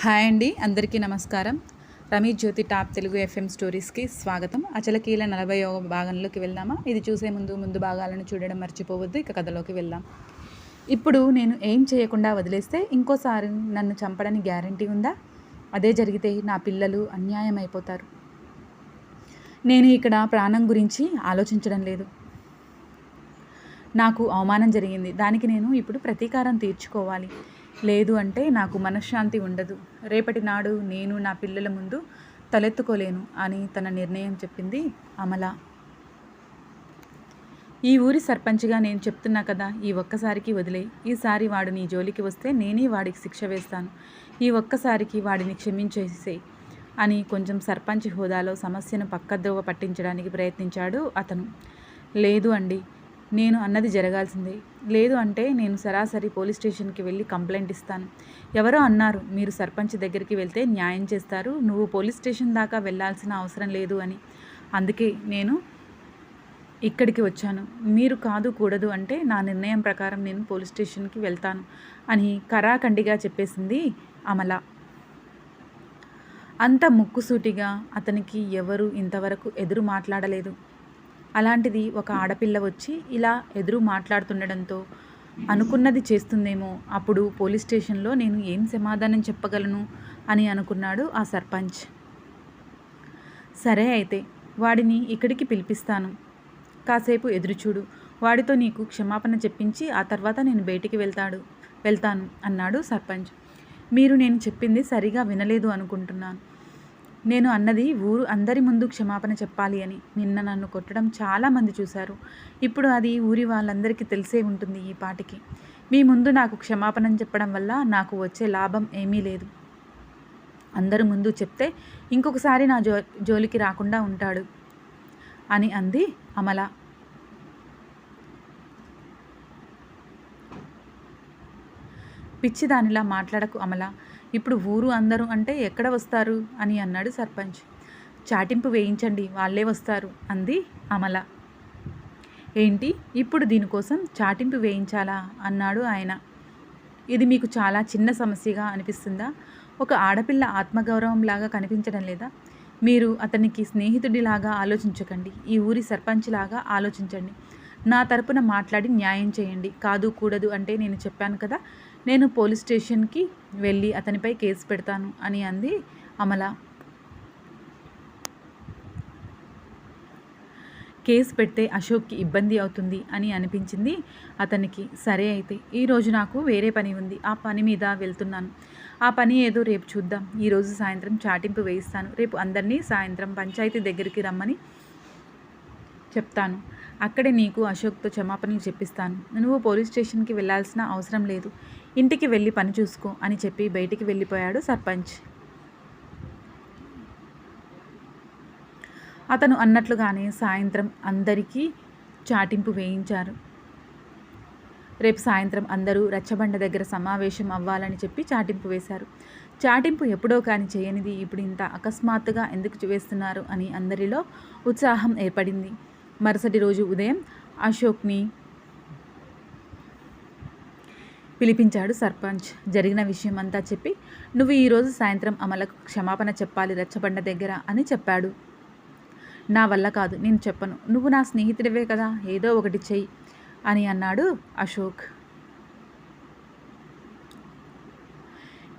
Hi అండి అందరికీ నమస్కారం. రమేష్ జ్యోతి టాప్ తెలుగు ఎఫ్ఎం స్టోరీస్కి స్వాగతం. అచలకీల నలభై భాగంలోకి వెళ్దామా? ఇది చూసే ముందు ముందు భాగాలను చూడడం మర్చిపోవద్దు ఇక కథలోకి వెళ్దాం. ఇప్పుడు నేను ఏం చేయకుండా వదిలేస్తే ఇంకోసారి నన్ను చంపడానికి గ్యారంటీ ఉందా? అదే జరిగితే నా పిల్లలు అన్యాయం అయిపోతారు. నేను ఇక్కడ ప్రాణం గురించి ఆలోచించడం లేదు. నాకు అవమానం జరిగింది. దానికి నేను ఇప్పుడు ప్రతీకారం తీర్చుకోవాలి. లేదు అంటే నాకు మనశ్శాంతి ఉండదు. రేపటి నాడు నేను నా పిల్లల ముందు తలెత్తుకోలేను అని తన నిర్ణయం చెప్పింది అమల. ఈ ఊరి సర్పంచ్గా నేను చెప్తున్నా కదా ఈ ఒక్కసారికి వదిలే. ఈసారి వాడు నీ జోలికి వస్తే నేనే వాడికి శిక్ష వేస్తాను. ఈ ఒక్కసారికి వాడిని క్షమించేసే అని కొంచెం సర్పంచ్ హోదాలో సమస్యను పక్కద్రోవ పట్టించడానికి ప్రయత్నించాడు అతను. లేదు అండి నేను అన్నది జరగాల్సిందే. లేదు అంటే నేను సరాసరి పోలీస్ స్టేషన్కి వెళ్ళి కంప్లైంట్ ఇస్తాను. ఎవరో అన్నారు మీరు సర్పంచ్ దగ్గరికి వెళ్తే న్యాయం చేస్తారు నువ్వు పోలీస్ స్టేషన్ దాకా వెళ్ళాల్సిన అవసరం లేదు అని. అందుకే నేను ఇక్కడికి వచ్చాను. మీరు కాదు కూడదు అంటే నా నిర్ణయం ప్రకారం నేను పోలీస్ స్టేషన్కి వెళ్తాను అని కరాఖండిగా చెప్పేసింది అమల. అంత ముక్కుసూటిగా అతనికి ఎవరు ఇంతవరకు ఎదురు మాట్లాడలేదు. అలాంటిది ఒక ఆడపిల్ల వచ్చి ఇలా ఎదురు మాట్లాడుతుండడంతో అనుకున్నది చేస్తుందేమో అప్పుడు పోలీస్ స్టేషన్లో నేను ఏం సమాధానం చెప్పగలను అని అనుకున్నాడు ఆ సర్పంచ్. సరే అయితే వాడిని ఇక్కడికి పిలిపిస్తాను. కాసేపు ఎదురుచూడు. వాడితో నీకు క్షమాపణ చెప్పించి ఆ తర్వాత నేను బయటికి వెళ్తాడు వెళ్తాను అన్నాడు సర్పంచ్. మీరు నేను చెప్పింది సరిగా వినలేదు అనుకుంటున్నాను. నేను అన్నది ఊరు అందరి ముందు క్షమాపణ చెప్పాలి అని. నిన్న నన్ను కొట్టడం చాలామంది చూశారు. ఇప్పుడు అది ఊరి వాళ్ళందరికీ తెలిసే ఉంటుంది ఈ పాటికి. మీ ముందు నాకు క్షమాపణ చెప్పడం వల్ల నాకు వచ్చే లాభం ఏమీ లేదు. అందరి ముందు చెప్తే ఇంకొకసారి నా జో జోలికి రాకుండా ఉంటాడు అని అంది అమల. పిచ్చిదానిలా మాట్లాడకు అమల. ఇప్పుడు ఊరు అందరూ అంటే ఎక్కడ వస్తారు అని అన్నాడు సర్పంచ్. చాటింపు వేయించండి వాళ్ళే వస్తారు అంది అమల. ఏంటి? ఇప్పుడు దీనికోసం చాటింపు వేయించాలా? అన్నాడు ఆయన. ఇది మీకు చాలా చిన్న సమస్యగా అనిపిస్తుందా? ఒక ఆడపిల్ల ఆత్మగౌరవం లాగా కనిపించడం లేదా? మీరు అతనికి స్నేహితుడిలాగా ఆలోచించకండి ఈ ఊరి సర్పంచ్ లాగా ఆలోచించండి. నా తరపున మాట్లాడి న్యాయం చేయండి. కాదు కూడదు అంటే నేను చెప్పాను కదా? నేను పోలీస్ స్టేషన్కి వెళ్ళి అతనిపై కేసు పెడతాను అని అంది అమల. కేసు పెడితే అశోక్కి ఇబ్బంది అవుతుంది అని అనిపించింది అతనికి. సరే అయితే ఈరోజు నాకు వేరే పని ఉంది. ఆ పని మీద వెళ్తున్నాను. ఆ పని ఏదో రేపు చూద్దాం. ఈరోజు సాయంత్రం చాటింపు వేయిస్తాను. రేపు అందరినీ సాయంత్రం పంచాయతీ దగ్గరికి రమ్మని చెప్తాను. అక్కడే నీకు అశోక్తో క్షమాపణలు చెప్పిస్తాను. నువ్వు పోలీస్ స్టేషన్కి వెళ్ళాల్సిన అవసరం లేదు. ఇంటికి వెళ్ళి పని చూసుకో అని చెప్పి బయటికి వెళ్ళిపోయాడు సర్పంచ్. అతను అన్నట్లుగానే సాయంత్రం అందరికీ చాటింపు వేయించారు. రేపు సాయంత్రం అందరూ రచ్చబండ దగ్గర సమావేశం అవ్వాలని చెప్పి చాటింపు వేశారు. చాటింపు ఎప్పుడో కానీ చేయనిది ఇప్పుడు ఇంత అకస్మాత్తుగా ఎందుకు వేస్తున్నారు అని అందరిలో ఉత్సాహం ఏర్పడింది. మరుసటి రోజు ఉదయం అశోక్ని పిలిపించాడు సర్పంచ్. జరిగిన విషయం అంతా చెప్పి నువ్వు ఈరోజు సాయంత్రం అమలకు క్షమాపణ చెప్పాలి రచ్చబండ దగ్గర అని చెప్పాడు. నా వల్ల కాదు నేను చెప్పను. నువ్వు నా స్నేహితుడివే కదా ఏదో ఒకటి చెయ్యి అని అన్నాడు అశోక్.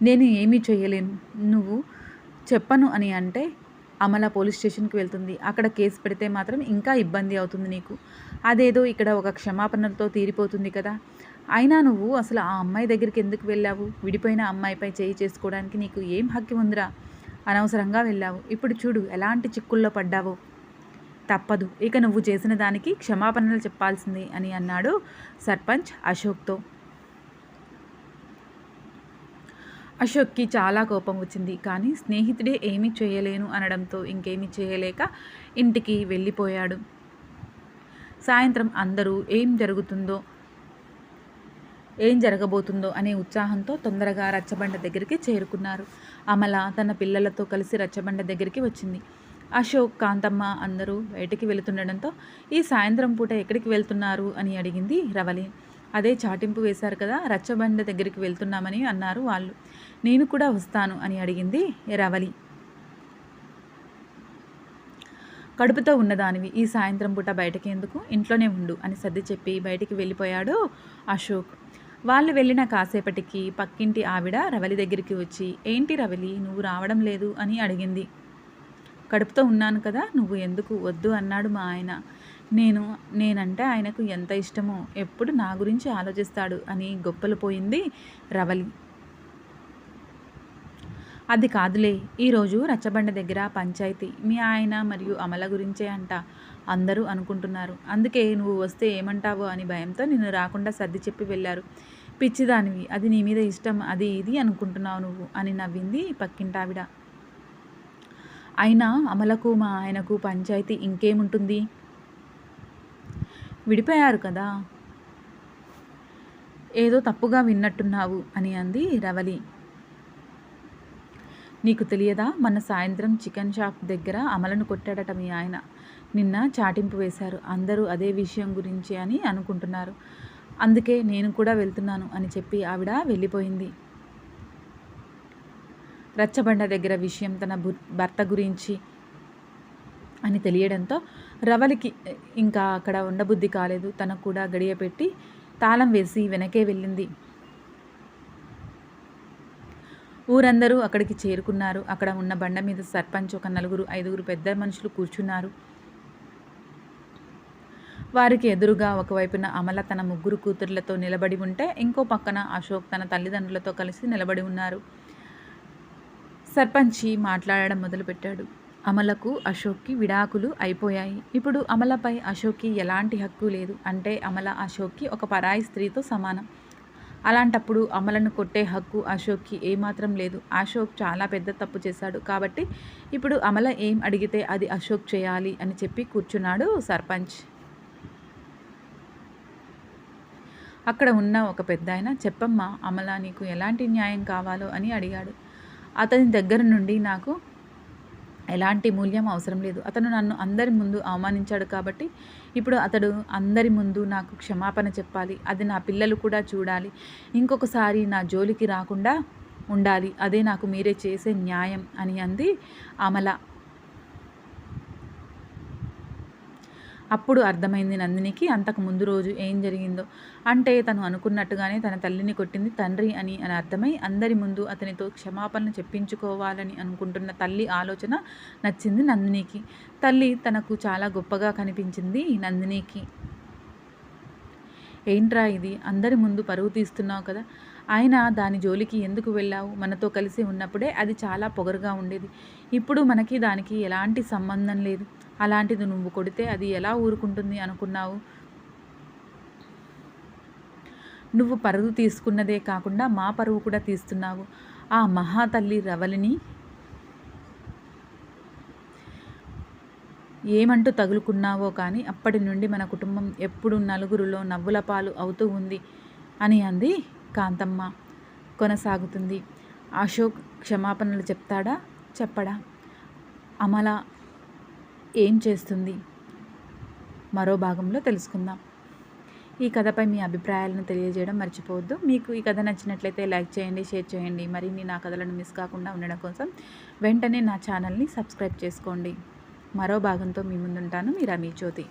నేను ఏమీ చేయలేను నువ్వు చెప్పను అని అంటే అమల పోలీస్ స్టేషన్కి వెళ్తుంది. అక్కడ కేసు పెడితే మాత్రం ఇంకా ఇబ్బంది అవుతుంది నీకు. అదేదో ఇక్కడ ఒక క్షమాపణలతో తీరిపోతుంది కదా. అయినా నువ్వు అసలు ఆ అమ్మాయి దగ్గరికి ఎందుకు వెళ్ళావు? విడిపోయిన అమ్మాయిపై చేయి చేసుకోవడానికి నీకు ఏం హక్కి ఉందిరా? అనవసరంగా వెళ్ళావు. ఇప్పుడు చూడు ఎలాంటి చిక్కుల్లో పడ్డావో. తప్పదు. ఇక నువ్వు చేసిన దానికి క్షమాపణలు చెప్పాల్సిందే అని అన్నాడు సర్పంచ్ అశోక్తో. అశోక్కి చాలా కోపం వచ్చింది. కానీ స్నేహితుడే ఏమీ చేయలేను అనడంతో ఇంకేమీ చేయలేక ఇంటికి వెళ్ళిపోయాడు. సాయంత్రం అందరూ ఏం జరుగుతుందో ఏం జరగబోతుందో అనే ఉత్సాహంతో తొందరగా రచ్చబండ దగ్గరికి చేరుకున్నారు. అమల తన పిల్లలతో కలిసి రచ్చబండ దగ్గరికి వచ్చింది. అశోక్ కాంతమ్మ అందరూ బయటికి వెళుతుండడంతో ఈ సాయంత్రం పూట ఎక్కడికి వెళ్తున్నారు? అని అడిగింది రవలి. అదే చాటింపు వేశారు కదా రచ్చబండ దగ్గరికి వెళ్తున్నామని అన్నారు వాళ్ళు. నేను కూడా వస్తాను అని అడిగింది రవలి కడుపుతో ఉన్నదానివి ఈ సాయంత్రం పూట బయటకి ఎందుకు ఇంట్లోనే ఉండు అని సర్ది చెప్పి బయటికి వెళ్ళిపోయాడు అశోక్. వాళ్ళు వెళ్ళిన కాసేపటికి పక్కింటి ఆవిడ రవలి దగ్గరికి వచ్చి ఏంటి రవలి నువ్వు రావడం లేదు? అని అడిగింది. కడుపుతో ఉన్నాను కదా నువ్వు ఎందుకు వద్దు? అన్నాడు మా ఆయన. నేను నేనంటే ఆయనకు ఎంత ఇష్టమో ఎప్పుడు నా గురించి ఆలోచిస్తాడు అని గొప్పలు పోయింది రవలి. అది కాదులే ఈరోజు రచ్చబండ దగ్గర పంచాయతీ. మీ ఆయన మరియు అమల గురించే అంట అందరూ అనుకుంటున్నారు. అందుకే నువ్వు వస్తే ఏమంటావో అని భయంతో నిన్ను రాకుండా సర్ది చెప్పి వెళ్ళారు. పిచ్చిదానివి అది నీ మీద ఇష్టం అది ఇది అనుకుంటున్నావు నువ్వు అని నవ్వింది పక్కింటావిడ. అయినా అమలకు మా ఆయనకు పంచాయతీ ఇంకేముంటుంది? విడిపోయారు కదా. ఏదో తప్పుగా విన్నట్టున్నావు అని అంది రవలి. నీకు తెలియదా మొన్న సాయంత్రం చికెన్ షాప్ దగ్గర అమలను కొట్టాడట మీ ఆయన. నిన్న చాటింపు వేశారు. అందరూ అదే విషయం గురించి అని అనుకుంటున్నారు. అందుకే నేను కూడా వెళ్తున్నాను అని చెప్పి ఆవిడ వెళ్ళిపోయింది. రచ్చబండ దగ్గర విషయం తన భర్త గురించి అని తెలియడంతో రవలికి ఇంకా అక్కడ ఉండబుద్ధి కాలేదు. తనకు కూడా గడియ పెట్టి తాళం వేసి వెనకే వెళ్ళింది. ఊరందరూ అక్కడికి చేరుకున్నారు. అక్కడ ఉన్న బండ మీద సర్పంచ్ ఒక నలుగురు ఐదుగురు పెద్ద మనుషులు కూర్చున్నారు. వారికి ఎదురుగా ఒకవైపున అమల తన ముగ్గురు కూతుర్లతో నిలబడి ఉంటే ఇంకో పక్కన అశోక్ తన తల్లిదండ్రులతో కలిసి నిలబడి ఉన్నారు. సర్పంచి మాట్లాడడం మొదలుపెట్టాడు. అమలకు అశోక్కి విడాకులు అయిపోయాయి. ఇప్పుడు అమలపై అశోక్కి ఎలాంటి హక్కు లేదు. అంటే అమల అశోక్కి ఒక పరాయి స్త్రీతో సమానం. అలాంటప్పుడు అమలను కొట్టే హక్కు అశోక్కి ఏమాత్రం లేదు. అశోక్ చాలా పెద్ద తప్పు చేశాడు. కాబట్టి ఇప్పుడు అమల ఏం అడిగితే అది అశోక్ చేయాలి అని చెప్పి కూర్చున్నాడు సర్పంచ్. అక్కడ ఉన్న ఒక పెద్ద ఆయన చెప్పమ్మా అమల నీకు ఎలాంటి న్యాయం కావాలో అని అడిగాడు. అతని దగ్గర నుండి నాకు ఎలాంటి మూల్యం అవసరం లేదు. అతను నన్ను అందరి ముందు అవమానించాడు కాబట్టి ఇప్పుడు అతడు అందరి ముందు నాకు క్షమాపణ చెప్పాలి. అది నా పిల్లలు కూడా చూడాలి. ఇంకొకసారి నా జోలికి రాకుండా ఉండాలి. అదే నాకు మీరే చేసే న్యాయం అని అంది అమల అప్పుడు అర్థమైంది నందినికి అంతకు ముందు రోజు ఏం జరిగిందో. అంటే తను అనుకున్నట్టుగానే తన తల్లిని కొట్టింది తండ్రి అని అని అర్థమై అందరి ముందు అతనితో క్షమాపణ చెప్పించుకోవాలని అనుకుంటున్న తల్లి ఆలోచన నచ్చింది నందినికి. తల్లి తనకు చాలా గొప్పగా కనిపించింది నందినికి. ఏంట్రా ఇది? అందరి ముందు పరుగు తీస్తున్నావు కదా. అయినా దాని జోలికి ఎందుకు వెళ్ళావు? మనతో కలిసి ఉన్నప్పుడే అది చాలా పొగరుగా ఉండేది. ఇప్పుడు మనకి దానికి ఎలాంటి సంబంధం లేదు. అలాంటిది నువ్వు కొడితే అది ఎలా ఊరుకుంటుంది అనుకున్నావు? నువ్వు పరుగు తీసుకున్నదే కాకుండా మా పరువు కూడా తీస్తున్నావు. ఆ మహాతల్లి రవలిని ఏమంటూ తగులుకున్నావో కానీ అప్పటి నుండి మన కుటుంబం ఎప్పుడు నలుగురులో నవ్వుల పాలు అవుతూ ఉంది అని అంది కాంతమ్మ కొనసాగుతుంది. అశోక్ క్షమాపణలు చెప్తాడా? చెప్పడా? అమల ఏం చేస్తుంది? మరో భాగంలో తెలుసుకుందాం. ఈ కథపై మీ అభిప్రాయాలను తెలియజేయడం మర్చిపోవద్దు. మీకు ఈ కథ నచ్చినట్లయితే లైక్ చేయండి షేర్ చేయండి. మరిన్ని నా కథలను మిస్ కాకుండా ఉండడం కోసం వెంటనే నా ఛానల్ని సబ్స్క్రైబ్ చేసుకోండి. మరో భాగంతో మీ ముందుంటాను. మీ రమీ జ్యోతి.